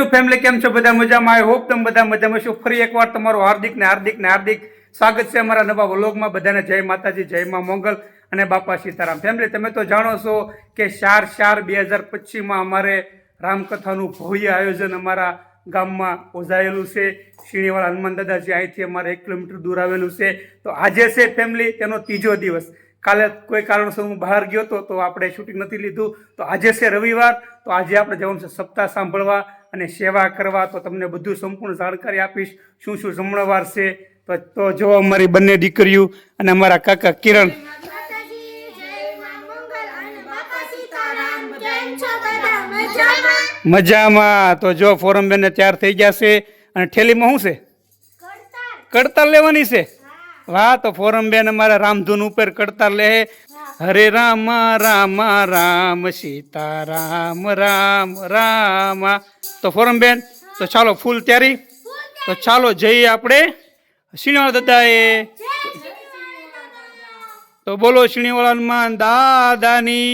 Two family કેમ છો? બધા મજામાં? આઈ હોપ તમે બધા મજામાં છો. ફરી એકવાર તમારું હાર્દિક ને હાર્દિક ને હાર્દિક સ્વાગત છે અમારા નવા વ્લોગમાં. બધાને જય માતાજી, જય મા મોંગલ અને બાપા સીતારામ. ફેમિલી તમે તો જાણો છો કે ચાર ચાર બે હજાર પચીસમાં અમારે રામકથાનું ભવ્ય આયોજન અમારા ગામમાં યોજાયેલું છે. શીણીવાળા હનુમાન દાદાજી અહીંથી અમારે એક કિલોમીટર દૂર આવેલું છે. તો આજે છે ફેમિલી તેનો ત્રીજો દિવસ. કાલે કોઈ કારણસર હું બહાર ગયો હતો, તો આપણે શૂટિંગ નથી લીધું. તો આજે છે રવિવાર. તો આજે આપણે જવાનું છે સપ્તાહ સાંભળવા. અને સેવા કરવા તો તમને બધું સંપૂર્ણ જાણકારી આપીશ. શું શું જમણવાર છે? તો જો અમારી બંને દીકરીઓ અને અમારા કાકા કિરણ. મજામાં. તો જો ફોરમ બેન તૈયાર થઈ ગયા છે. અને ઠેલીમાં શું છે? કડતાલ લેવાની છે? વાહ તો ફોરમ બેન અમારા રામધૂન ઉપર કડતાલ લે હરે રામ રામ રામ સીતા રામ રામ. રામ તો ફોરમ બેન, તો ચાલો ફૂલ તૈયારી. તો ચાલો જઈએ આપણે શિણીવાળા દાદાએ. તો બોલો હનુમાન દાદાની.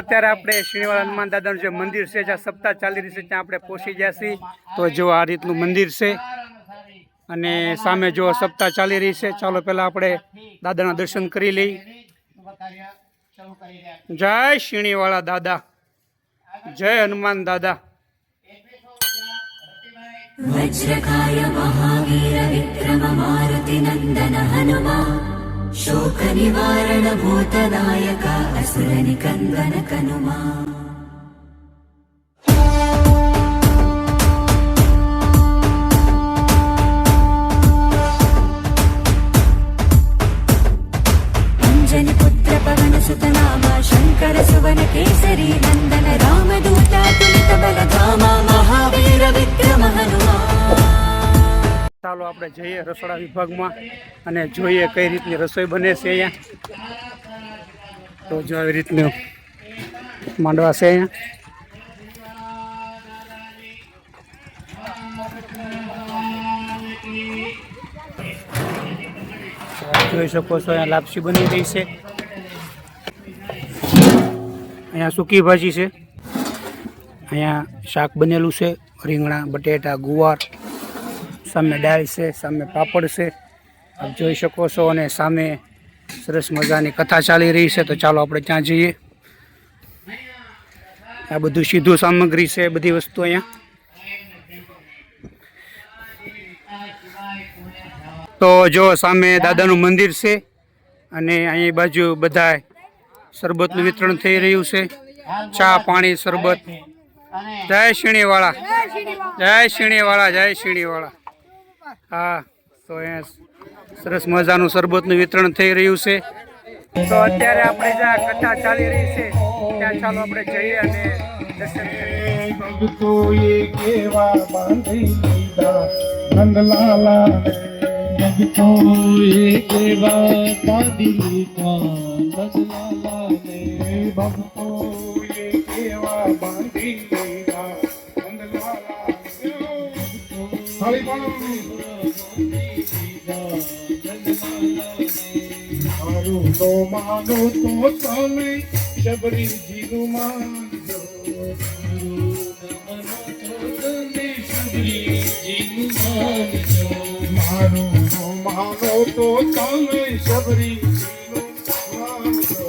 અત્યારે આપણે શનિવાર હનુમાન દાદાનું જે મંદિર છે, જ્યાં સપ્તાહ ચાલી રહી છે, ત્યાં આપણે પહોંચી ગયા છીએ. તો જો આ રીતનું મંદિર છે અને સામે જો સપ્તાહ ચાલી રહી છે, ચાલો પહેલાં આપણે દાદાના દર્શન કરી લઈ. જય શિણીવાળા દાદા, જય હનુમાન દાદા. વજ્રકાય મહાવીર વિક્રમ મારુતિ નંદન હનુમાન. శోక నివారణ భూతదాయక అసురని కందన కనుమా. ચાલો આપણે જઈએ રસોડા વિભાગમાં અને જોઈએ કઈ રીતની રસોઈ બને છે અહીંયા. તો જો આવી રીતનું માંડવા છે અહીંયા. જોઈ શકો છો અહીંયા લાપસી બની રહી છે. અહીંયા સૂકી ભાજી છે. અહીંયા શાક બનેલું છે, રીંગણા, બટેટા, ગુવાર સામે ડાળ છે, સામે પાપડ છે. આપ જોઈ શકો છો અને સામે સરસ મજાની કથા ચાલી રહી છે, તો ચાલો આપણે ત્યાં જઈએ. આ બધું સીધું સામગ્રી છે, બધી વસ્તુ અહીંયા. તો જો સામે દાદાનું મંદિર છે, અને અહીં બાજુ બધા શરબતનું વિતરણ થઈ રહ્યું છે. ચા, પાણી, શરબત. જય શિણીવાળા જય શિણીવાળા જય શીણીવાળા હા, તો અહીંયા સરસ મજાનું શરબતનું વિતરણ થઈ રહ્યું છે. તો અત્યારે આપણે જ્યાં કથા ચાલી રહી છે, ત્યાં ચાલો આપણે જઈએ અને કરીએ. તો માનો તો તમે શબરીજીનું માનજો મારું તો માનો તો તમે શબરીજીનું માનજો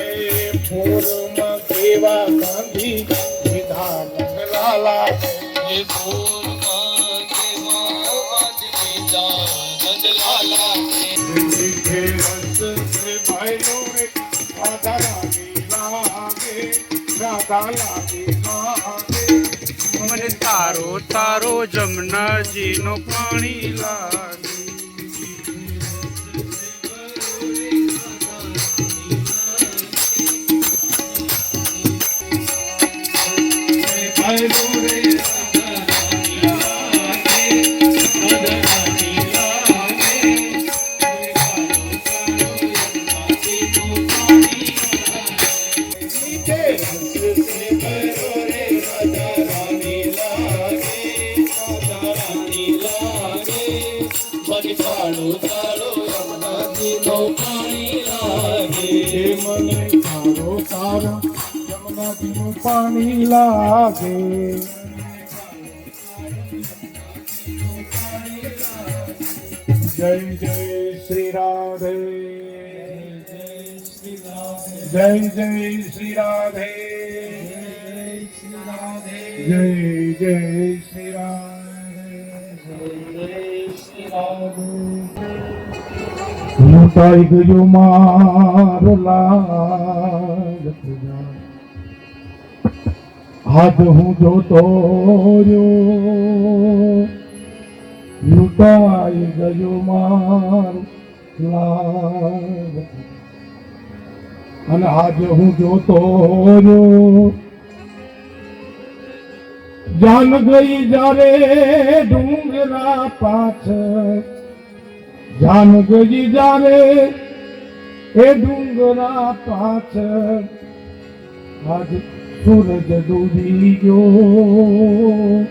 એ ભોરમાં કેવા ગાંધી વિધા નંદલાલા એ ભોરમાં મને તારો તારો જમનાજીનો પાણી લાગે ભાઈઓ મને તારો તારો યમુનાજીનું પાણી લાગે. જય જય શ્રી રાધે જય જય શ્રી રાધે જય જય શ્રી રાધે લૂંટાઈ ગયો માર લાગ હાથ હું જોતો રહ્યો, લૂંટાઈ ગયો માર અને આજે હું જોતો જાન ગઈ જારે ડુંગરા પાછળ જાન જાવે, એ ડુંગરા પાછળ આજ સૂરજ ડૂબી ગયો.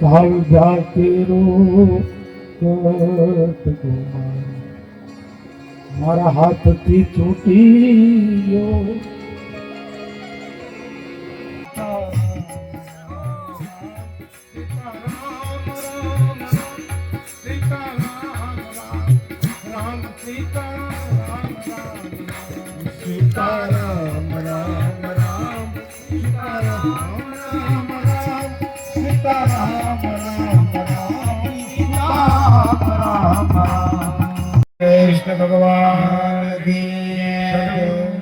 કાલ જાકેરો મારા હાથથી છૂટી ગયો. સીતારામ રામ રામ સીતારામ રામ રામ સીતારામ રામ રામ સીતારામ રામ રામ કૃષ્ણ ભગવાન કી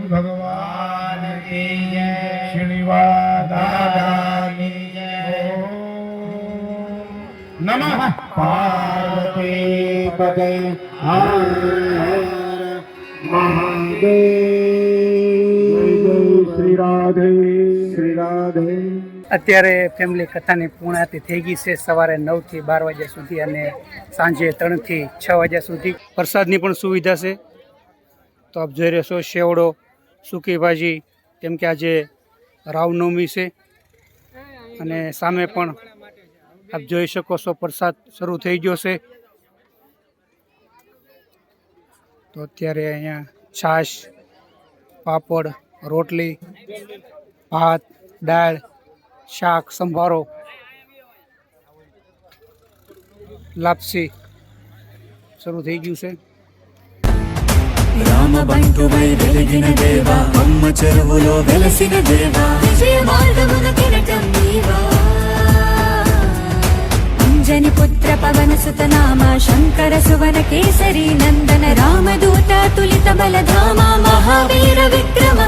ભગવાન કી શ્રીવાસ દાદાની નમઃ પાર્વતી પદે હર મહાદેવ જય શ્રી રાધે શ્રી રાધે અત્યારે ફેમિલી કથાની પૂર્ણાતિ થઈ ગઈ છે સવારે નવથી બાર વાગ્યા સુધી અને સાંજે ત્રણથી છ વાગ્યા સુધી. પ્રસાદની પણ સુવિધા છે. તો આપ જોઈ રહેશો શેવડો, સૂકી ભાજી, કેમ કે આજે રાવનવમી છે. અને સામે પણ આપ જોઈ શકો છો પ્રસાદ શરૂ થઈ ગયો છે. તો અત્યારે અહીંયા છાશ, પાપડ રોટલી ભાત દાળ શાક સંભારો લાપસી શરૂ થઈ ગયું છે రామ బంటు వై వెలిగిన దేవా అమ్మ చెరువులో వెలసిన దేవా విజయ మార్గమున కిరటం నీవా అంజని పుత్ర పవన సుత నామ శంకర సువన కేసరి నందన రామదూత తులిత బలధామ మహావీర విక్రమ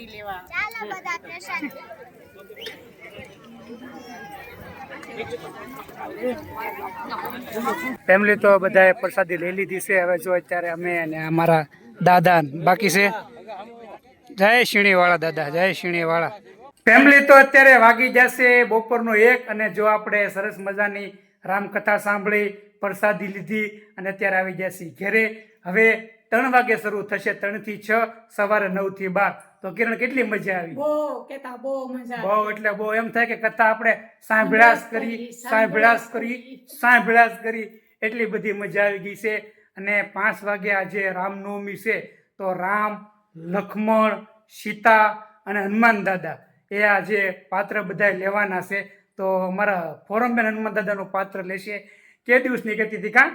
પ્રસાદી લેવા. ચાલો બધા પ્રસાદી ફેમિલી તો બધાએ પ્રસાદી લઈ લીધી છે. હવે જો અત્યારે અમે અને અમારા દાદા બાકી છે. જય શીણીવાળા દાદા જય શીણીવાળા. ફેમિલી તો અત્યારે વાગી જશે બપોરનો એક અને જો આપણે સરસ મજાની રામકથા સાંભળી પ્રસાદી લીધી અને અત્યારે આવી જશે ઘેરે. હવે ત્રણ વાગે શરૂ થશે ત્રણથી છ સવારે નવથી બાર. તો કિરણ કેટલી મજા આવી? બહુ કેતા બહુ મજા બહુ એટલે બહુ એમ થાય કે કથા આપણે સાંભળ્યાસ કરી સાંભળ્યાસ કરી સાંભળ્યાસ કરી. એટલી બધી મજા આવી ગઈ છે. અને પાંચ વાગે આજે રામનવમી છે. તો રામ લક્ષ્મણ સીતા અને હનુમાન દાદા એ આજે પાત્ર બધા લેવાના છે. તો અમારા ફોરમ બેન હનુમાન દાદાનું પાત્ર લેશે. કે દિવસની કહેતી હતી કાં?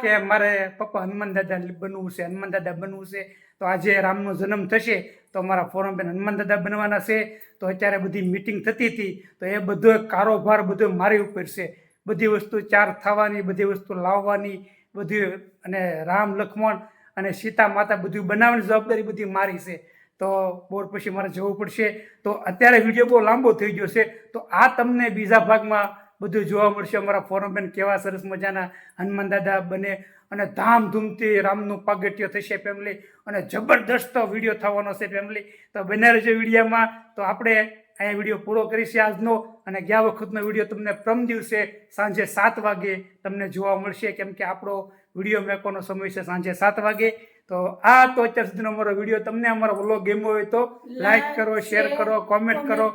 કે મારે પપ્પા હનુમાન દાદા બનવું છે હનુમાન દાદા બનવું છે. તો આજે રામનો જન્મ થશે તો અમારા ફોરમબેન હનુમાન દાદા બનવાના છે. તો અત્યારે બધી મિટિંગ થતી હતી તો એ બધો કારોબાર બધો મારી ઉપર છે. બધી વસ્તુ ચાર થવાની બધી વસ્તુ લાવવાની બધી અને રામ લક્ષ્મણ અને સીતા માતા બધું બનાવવાની જવાબદારી બધી મારી છે. તો બોર પછી મારે જવું પડશે. તો અત્યારે વીડિયો બહુ લાંબો થઈ ગયો છે. તો આ તમને બીજા ભાગમાં બધું જોવા મળશે. અમારા ફોરમેન કેવા સરસ મજાના હનુમાન દાદા બને અને ધામધૂમથી રામનું પાગટ્ય થશે ફેમિલી અને જબરદસ્ત વીડિયો થવાનો છે ફેમિલી તો બને રહેજો વિડીયોમાં. તો આપણે અહીંયા વીડિયો પૂરો કરીશું આજનો અને ગયા વખતનો વીડિયો તમને પ્રમ દિવસે સાંજે સાત વાગે તમને જોવા મળશે. કેમ કે આપણો વીડિયો મેકોનો સમય છે સાંજે સાત વાગે. તો આ તો અત્યાર સુધીનો અમારો વીડિયો. તમને અમારો વ્લોગ ગેમો હોય તો લાઈક કરો શેર કરો કોમેન્ટ કરો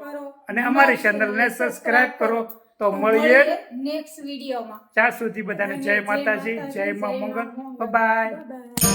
અને અમારી ચેનલને સબસ્ક્રાઈબ કરો. તો મળીએ નેક્સ્ટ વિડીયોમાં ત્યાં સુધી બધાને જય માતાજી જય મા મંગલ. બાય